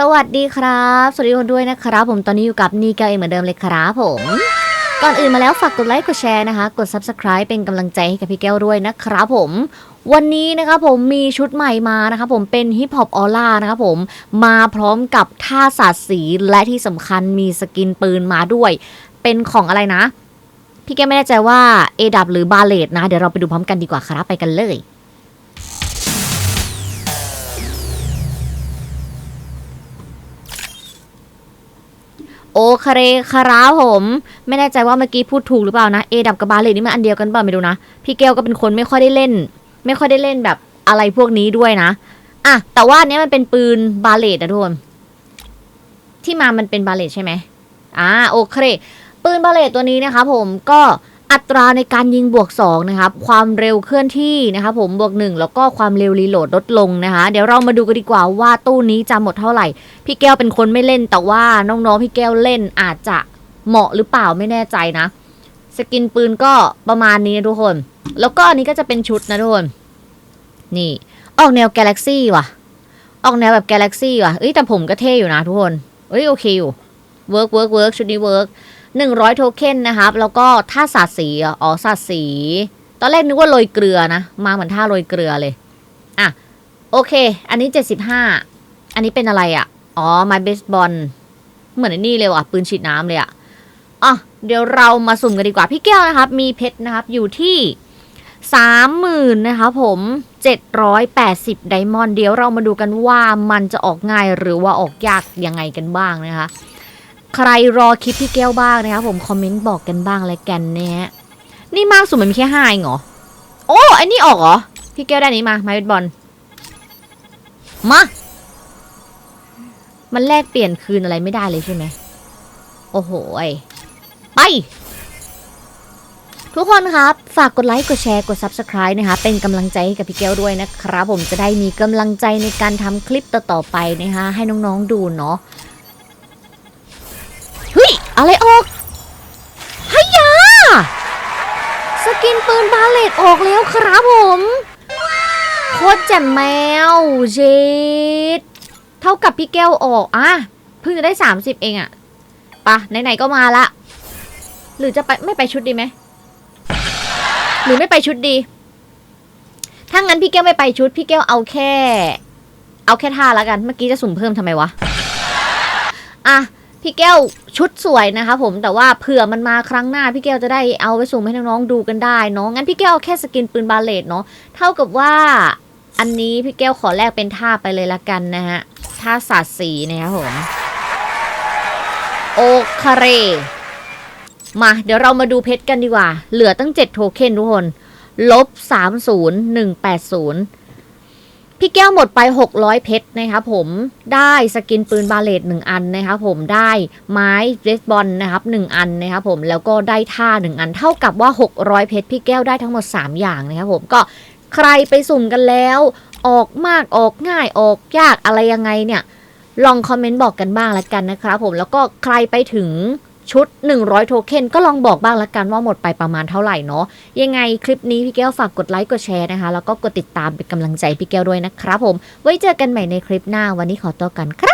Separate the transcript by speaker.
Speaker 1: สวัสดีครับ สวัสดีทุกคนด้วยนะครับ ผมตอนนี้อยู่กับนีกาเองเหมือนเดิมเลยครับผม ก่อนอื่นมาแล้วฝากกดไลค์กดแชร์นะคะ กด subscribe เป็นกำลังใจให้กับพี่แก้วด้วยนะครับผมวันนี้นะครับผมมีชุดใหม่มานะครับผมเป็นฮิปฮอปออร่านะครับผมมาพร้อมกับท่าสาดสีและที่สำคัญมีสกินปืนมาด้วย เป็นของอะไรนะ พี่แก้วไม่แน่ใจว่าเอดับหรือบาเลตนะ เดี๋ยวเราไปดูพร้อมกันดีกว่าครับไปกันเลย โอเคคราผม ไม่แน่ใจว่าเมื่อกี้พูดถูกหรือเปล่านะเอดับกับบาเลตนี่มันอันเดียวกันเปล่าไม่รู้นะ พี่แก้วก็เป็นคนไม่ค่อยได้เล่น ไม่ค่อยได้เล่นแบบอะไรพวกนี้ด้วยนะอะแต่ว่าอันเนี้ยมันเป็นปืนบาเลตนะทุกคนที่มามันเป็นบาเลตใช่ไหมอ่าโอเค ปืนบาเลตตัวนี้นะคะผมก็ อัตราในการยิงบวก2นะครับความเร็วเคลื่อนที่นะคะผมบวก 1 แล้วก็ความเร็วรีโหลดลดลงนะคะ เดี๋ยวเรามาดูกันดีกว่าว่าตู้นี้จะหมดเท่าไหร่ พี่แก้วเป็นคนไม่เล่นแต่ว่าน้องๆพี่แก้วเล่นอาจจะเหมาะหรือเปล่าไม่แน่ใจนะ สกินปืนก็ประมาณนี้นะทุกคน แล้วก็อันนี้ก็จะเป็นชุดนะทุกคน นี่ ออกแนวกาแล็กซี่ว่ะ ออกแนวแบบกาแล็กซี่ว่ะเอ้ยแต่ผมก็เท่อยู่นะทุกคนเอ้ยโอเคอยู่เวิร์กเวิร์กเวิร์กชุดนี้เวิร์ก หนึ่งร้อยโทเค็นนะครับ แล้วก็ท่าสาดสีอ๋อสาดสี ตอนแรกนึกว่าโรยเกลือนะ มาเหมือนท่าโรยเกลือเลย อะ โอเค อันนี้เจ็ดสิบห้าอันนี้เป็นอะไรอะ อ๋อไม้เบสบอลเหมือนไอ้นี่เลยว่ะปืนฉีดน้ำเลยอะอะเดี๋ยวเรามาสุ่มกันดีกว่าพี่แก้วนะครับ มีเพชรนะครับอยู่ที่สามหมื่นนะครับผมเจ็ดร้อยแปดสิบไดมอนด์เดี๋ยวเรามาดูกันว่ามันจะออกง่ายหรือว่าออกยากยังไงกันบ้างนะคะ ใครรอคลิปพี่แก้วบ้างนะคะผมคอมเมนต์บอกกันบ้างเลยกันนะฮะนี่มากสุดมันมีแค่ห้าเองเหรอโอ้อันนี้ออกเหรอพี่แก้วได้อันนี้มาไม้เบสบอลมามันแลกเปลี่ยนคืนอะไรไม่ได้เลยใช่ไหมโอ้โหไปทุกคนครับ ฝากกดไลค์ กดแชร์ กด Subscribe นะคะ เป็นกำลังใจให้กับพี่แก้วด้วยนะครับ ผมจะได้มีกำลังใจในการทำคลิปต่อๆไปนะคะ ให้น้องๆดูเนาะ อะไรออกฮยาสกินปืนบาเลตออกแล้วครับผมโคตรแจ่มแมวเจดเท่ากับพี่แก้วออกอะเพิ่งจะได้ 30 เองอะปะไหนๆก็มาละ หรือจะไปไม่ไปชุดดีไหมหรือไม่ไปชุดดี ถ้างั้นพี่แก้วไม่ไปชุด พี่แก้วเอาแค่ เอาแค่ท่าล้วกัน เมื่อกี้จะสุ่มเพิ่มทำไมวะ อะ พี่แก้วชุดสวยนะคะผมแต่ว่าเผื่อมันมาครั้งหน้าพี่แก้วจะได้เอาไปสุ่มให้น้องๆดูกันได้เนาะงั้นพี่แก้วเอาแค่สกินปืนบาเลตเนาะเท่ากับว่าอันนี้พี่แก้วขอแลกเป็นท่าไปเลยละกันนะฮะท่าสาดสีนะครับผมโอเคเรมาเดี๋ยวเรามาดูเพชรกันดีกว่า เหลือตั้ง 7 โทเค็นทุกคนลบ 30180 พี่แก้วหมดไป 600 เพชรนะครับผมได้สกินปืนบาเลต1อันนะครับผมได้ไม้เบสบอลนะครับ1อันนะครับผมแล้วก็ได้ท่า1อัน เท่ากับว่า 600 เพชรพี่แก้วได้ทั้งหมด 3 อย่างนะครับผมก็ใครไปสุ่มกันแล้ว ออกมากออกง่ายออกยากอะไรยังไงเนี่ยลองคอมเมนต์บอกกันบ้างละกันนะครับผมแล้วก็ใครไปถึง ชุด 100 โทเค็นก็ลองบอกบ้างละกันว่าหมดไปประมาณเท่าไหร่เนาะยังไงคลิปนี้พี่แก้วฝากกดไลค์กดแชร์นะคะ แล้วก็กดติดตามเป็นกำลังใจพี่แก้วด้วยนะครับผม ไว้เจอกันใหม่ในคลิปหน้าวันนี้ขอตัวกันครับ